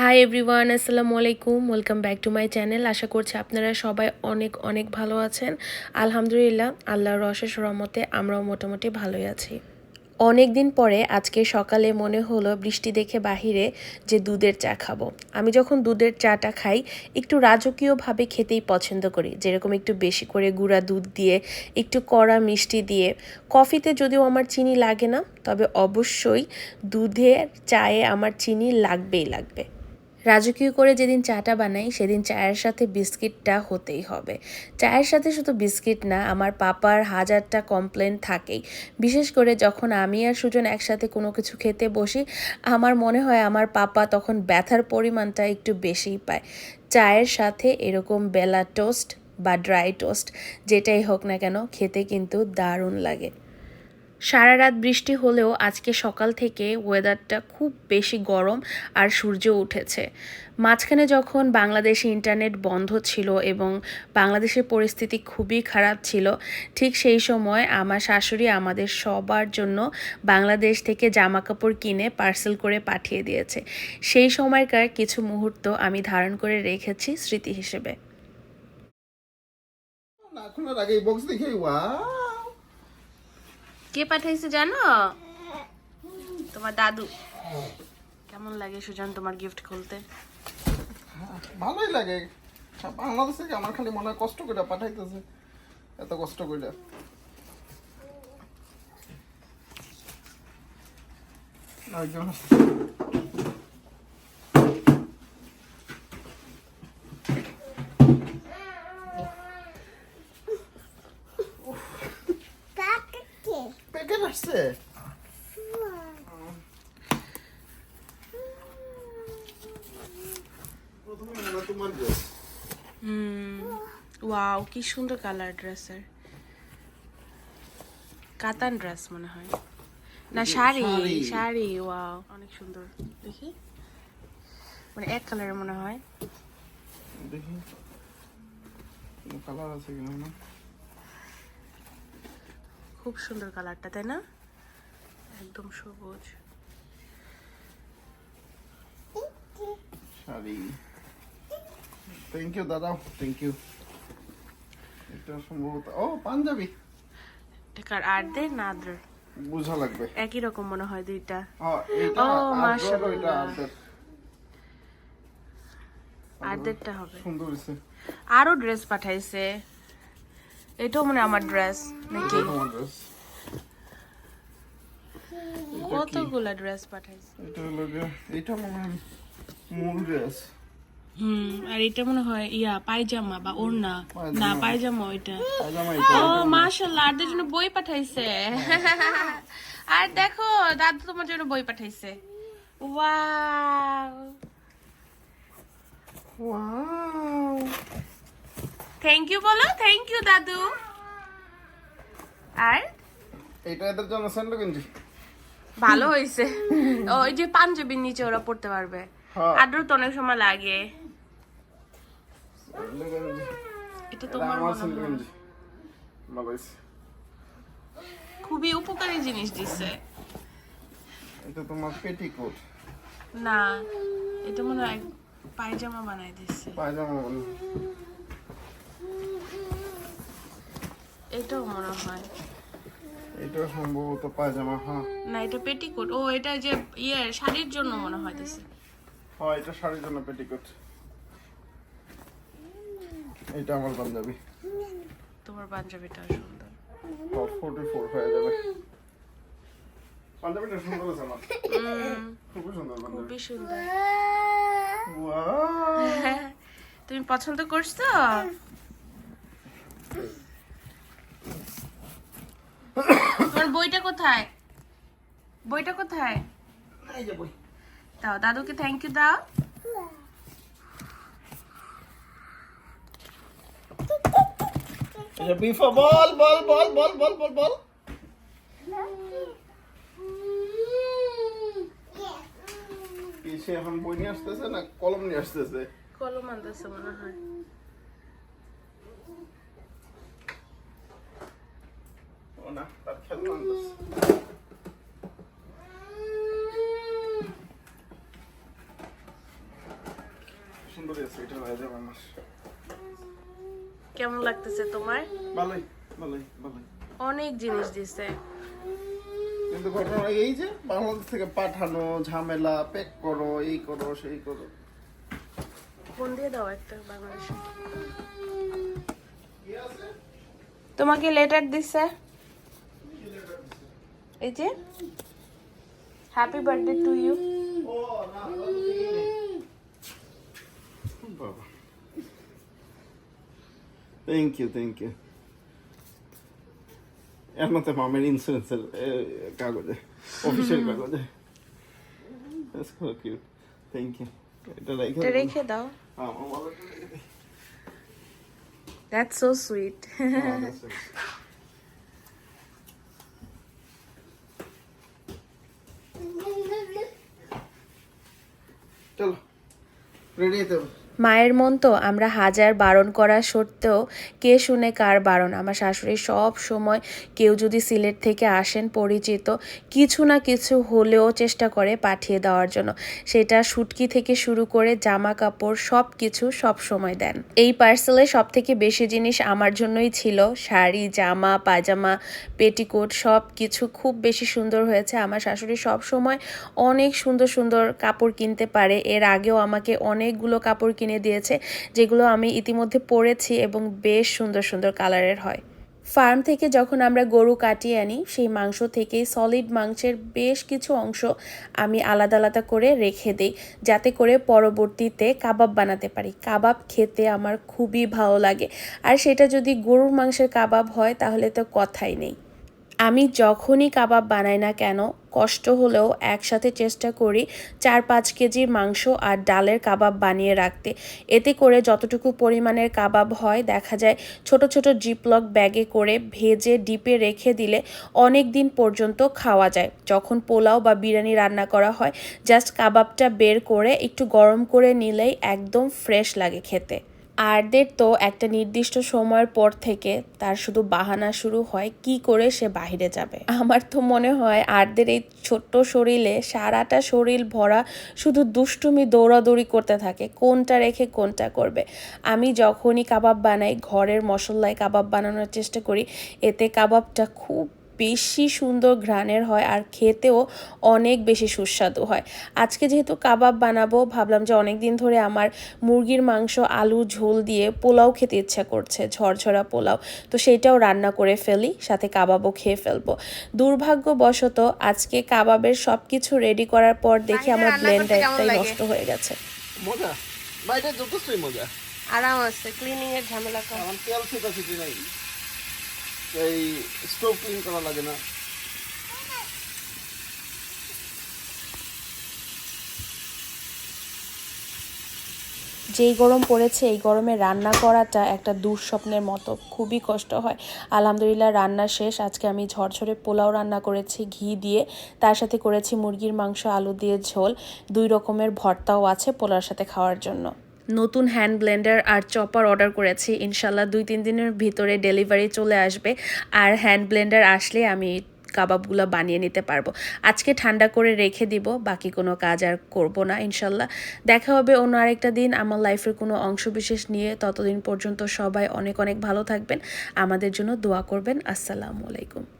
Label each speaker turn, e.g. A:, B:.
A: High everyone আসসালামু আলাইকুম welcome back to my channel আশা করছি আপনারা সবাই অনেক অনেক ভালো আছেন। আলহামদুলিল্লাহ, আল্লাহর অশেষ রহমতে আমরাও মোটামুটি ভালোই আছি। অনেক দিন পরে আজকে সকালে মনে হলো বৃষ্টি দেখে বাহিরে যে দুধের চা খাব। আমি যখন দুধের চাটা খাই, একটু রাজকীয়ভাবে খেতেই পছন্দ করি। যেরকম একটু বেশি করে গুঁড়া দুধ দিয়ে, একটু কড়া মিষ্টি দিয়ে। কফিতে যদিও আমার চিনি লাগে না, তবে অবশ্যই দুধের চায়ে আমার চিনি লাগবেই লাগবে। রাজকীয় করে যেদিন চাটা বানাই, সেদিন চায়ের সাথে বিস্কিটটা হতেই হবে। চায়ের সাথে শুধু বিস্কিট না, আমার পাপার হাজারটা কমপ্লেন থাকেই। বিশেষ করে যখন আমি আর সুজন একসাথে কোনো কিছু খেতে বসি, আমার মনে হয় আমার পাপা তখন ব্যথার পরিমাণটা একটু বেশিই পায়। চায়ের সাথে এরকম বেলা টোস্ট বা ড্রাই টোস্ট, যেটাই হোক না কেন, খেতে কিন্তু দারুণ লাগে। সারা রাত বৃষ্টি হলেও আজকে সকাল থেকে ওয়েদারটা খুব বেশি গরম আর সূর্য উঠেছে। মাঝখানে যখন বাংলাদেশে ইন্টারনেট বন্ধ ছিল এবং বাংলাদেশের পরিস্থিতি খুবই খারাপ ছিল, ঠিক সেই সময় আমার শাশুড়ি আমাদের সবার জন্য বাংলাদেশ থেকে জামা কাপড় কিনে পার্সেল করে পাঠিয়ে দিয়েছে। সেই সময়কার কিছু মুহূর্ত আমি ধারণ করে রেখেছি স্মৃতি হিসেবে।
B: না খোলার আগে বক্স দেখে ওয়াও
A: কে পাঠাইছে জানো? তোমার দাদু। কেমন লাগে সুজান তোমার গিফট খুলতে?
B: ভালোই লাগে। বাংলাদেশে আমার খালি মনে হয় কষ্ট করে পাঠাইতেছে? এত কষ্ট করে। একজন প্যাকেট আসছে প্রথমে মনে হয় তোমার dress।
A: হুম ওয়াও কি সুন্দর কালার ড্রেসের কাতান ড্রেস মনে হয়। না শাড়ি
B: শাড়ি।
A: ওয়াও অনেক সুন্দর। দেখি। মানে এক কালারের মনে হয়।
B: দেখি। কোনো কালার আছে কিনা না
A: খুব সুন্দর কালারটা তাই না? একদম সবুজ।
B: শাড়ি। থ্যাংক ইউ দাদা। থ্যাংক ইউ এটা সম্ভবত ও পাঞ্জাবি।
A: এটাকার আর্ধে না আদ্রের
B: বোঝা লাগবে।
A: একই রকম মনে হয় দুইটা। ও, মাশাআল্লাহ। আর্ধেরটা হবে।
B: সুন্দর হয়েছে
A: আরও ড্রেস পাঠাইছে। এটাও মানে আমার ড্রেস নাকি। কতগুলা ড্রেস পাঠাইছে?
B: এটা হলো এটা মনে মূল ড্রেস
A: হুম আর এটা মনে হয় ইয়া পায়জামা বা ওড়না। না পায়জামা ওইটা। ও মাশাআল্লাহ জন্য বই পাঠাইছে। আর দেখো দাদু তোমার জন্য বই পাঠাইছে। ওয়াও।
B: ওয়াও।
A: থ্যাংক ইউ বলো থ্যাংক ইউ দাদু। আর?
B: এটা এদের জন্য
A: ভালো হয়েছে ওই যে পাঞ্জাবির নিচে ওরা পড়তে পারবে।
B: হ্যাঁ।
A: আদ্র তো অনেক সময় লাগে। এটা তোমার খুবই উপকারী জিনিস দিছে।
B: এটা তোমার পেটিকোট।
A: না এটা মনে হয় পায়জামা বানাই দিচ্ছে
B: পায়জামা
A: এটাও মনে হয়।
B: এটা সম্ভবত পায়জামা হ্যাঁ।
A: না এটা পেটিকোট। ও এটা যে ইয়ে শাড়ির জন্য মনে হয় দিছে।
B: হ্যাঁ এটা শাড়ির জন্য পেটিকোট। এটা আমার পাঞ্জাবি।
A: তোমার পাঞ্জাবিটা সুন্দর।
B: ফোর্টি ফোর হয়ে যাবে। পাঞ্জাবিটা সুন্দর আছে আমার। খুবই সুন্দর পাঞ্জাবি।
A: খুবই সুন্দর। তুমি পছন্দ করছ? তোমার বইটা কোথায়? বইটা কোথায়?
B: এই যে বই।
A: দাও দাদুকে থ্যাংক ইউ দাও
B: এই যে বিফা বল বল বল বল বল বল বল পিছে এখন বই নিয়ে আসতেছে না কলম নিয়ে আসতেছে?
A: কলম আনতেছে মনে হয়।
B: ও না তার খেলনা আনতেছে। সুন্দরই আছে এটা হয়ে যাবে আমার।
A: কেমন লাগতেছে তোমার?
B: ভালোই ভালোই ভালোই।
A: অনেক জিনিস দিছে।
B: কিন্তু ঘটনা এই যে বাংলাদেশ থেকে পাঠানো ঝামেলা প্যাক করো এই করো সেই করো।
A: ফোন দিয়ে দাও একটা বাংলাদেশে। তোমাকে লেটার দিছে? এই যে হ্যাপি বার্থডে টু ইউ
B: ও না থ্যাংক ইউ থ্যাংক ইউ এর মধ্যে মামের ইন্স্যুরেন্সের কাগজে অফিসের কাগজে কিউট থ্যাংক ইউ এটা রেখে
A: এটা রেখে দাও
B: হ্যাঁ আমার wallet এ রেখে দিই।
A: দ্যাটস সো সুইট
B: হ্যাঁ, that's it. চলো রেডি হতে হবে
A: মায়ের মন তো আমরা হাজার বারণ করা সত্ত্বেও কে শুনে কার বারণ? আমার শাশুড়ি সব সময় কেউ যদি সিলেট থেকে আসেন পরিচিত, কিছু না কিছু হলেও চেষ্টা করে পাঠিয়ে দেওয়ার জন্য। সেটা শুটকি থেকে শুরু করে জামা কাপড় সব কিছু সব সময় দেন। এই পার্সেলে সব থেকে বেশি জিনিস আমার জন্যই ছিল। শাড়ি, জামা পাজামা পেটিকোট সব কিছু খুব বেশি সুন্দর হয়েছে। আমার শাশুড়ি সব সময় অনেক সুন্দর সুন্দর কাপড় কিনতে পারে। এর আগেও আমাকে অনেকগুলো কাপড় কিনে দিয়েছে, যেগুলো আমি ইতিমধ্যে পরেছি এবং বেশ সুন্দর সুন্দর কালারের হয়। ফার্ম থেকে যখন আমরা গরু কাটিয়ে আনি, সেই মাংস থেকেই সলিড মাংসের বেশ কিছু অংশ আমি আলাদা আলাদা করে রেখে দিই, যাতে করে পরবর্তীতে কাবাব বানাতে পারি। কাবাব খেতে আমার খুবই ভালো লাগে। আর সেটা যদি গরুর মাংসের কাবাব হয়, তাহলে তো কথাই নেই। আমি যখনই কাবাব বানাই না কেন, কষ্ট হলেও একসাথে চেষ্টা করি চার পাঁচ কেজির মাংস আর ডালের কাবাব বানিয়ে রাখতে। এতে করে যতটুকু পরিমাণের কাবাব হয়, দেখা যায় ছোট ছোট জিপলক ব্যাগে করে ভেজে ডিপে রেখে দিলে অনেক দিন পর্যন্ত খাওয়া যায়। যখন পোলাও বা বিরিয়ানি রান্না করা হয়, জাস্ট কাবাবটা বের করে একটু গরম করে নিলেই একদম ফ্রেশ লাগে খেতে। আরদের তো একটা নির্দিষ্ট সময়ের পর থেকে তার শুধু বাহানা শুরু হয়, কি করে সে বাইরে যাবে? আমার তো মনে হয় আরদের এই ছোট্ট শরীরে সারাটা শরীর ভরা শুধু দুষ্টুমি দৌড়াদৌড়ি করতে থাকে, কোনটা রেখে কোনটা করবে? আমি যখনই কাবাব বানাই, ঘরের মশলায় কাবাব বানানোর চেষ্টা করি, এতে কাবাবটা খুব বেশি সুন্দর ঘ্রাণের হয় আর খেতেও অনেক বেশি সুস্বাদু হয়। আজকে যেহেতু কাবাব বানাবো ভাবলাম যে অনেক দিন ধরে আমার মুরগির মাংস আলু ঝোল দিয়ে পোলাও খেতে ইচ্ছা করছে ঝরঝরা পোলাও। তো সেইটাও রান্না করে ফেলি সাথে কাবাবও খেয়ে ফেলব। দুর্ভাগ্যবশত আজকে কাবাবের সব কিছু রেডি করার পর দেখি আমার ব্লেন্ডারটাই নষ্ট হয়ে গেছে।
B: মজা? বাইরে যথেষ্টই মজা।
A: আরাম আছে ক্লিনিং এর ঝামেলা কম
B: তেল ছিটাছিটি নাই। এই স্টোভ ক্লিন করা লাগে না।
A: যেই গরম পড়েছে, এই গরমে রান্না করাটা একটা দুঃস্বপ্নের মতো। খুবই কষ্ট হয়। আলহামদুলিল্লাহ, রান্না শেষ। আজকে আমি ঝরঝরে পোলাও রান্না করেছি, ঘি দিয়ে। তার সাথে করেছি মুরগির মাংস, আলু দিয়ে ঝোল। দুই রকমের ভর্তাও আছে পোলার সাথে খাওয়ার জন্য। নতুন হ্যান্ড ব্লেন্ডার আর চপার অর্ডার করেছি। ইনশাল্লাহ দুই, তিন দিনের ভিতরে ডেলিভারি চলে আসবে। আর হ্যান্ড ব্লেন্ডার আসলে আমি কাবাবগুলো বানিয়ে নিতে পারব। আজকে ঠান্ডা করে রেখে দিব, বাকি কোনো কাজ আর করব না ইনশাল্লাহ দেখা হবে অন্য আরেকটা দিন। আমার লাইফের কোনো অংশবিশেষ নিয়ে ততদিন পর্যন্ত সবাই অনেক অনেক ভালো থাকবেন। আমাদের জন্য দোয়া করবেন। আসসালামু আলাইকুম।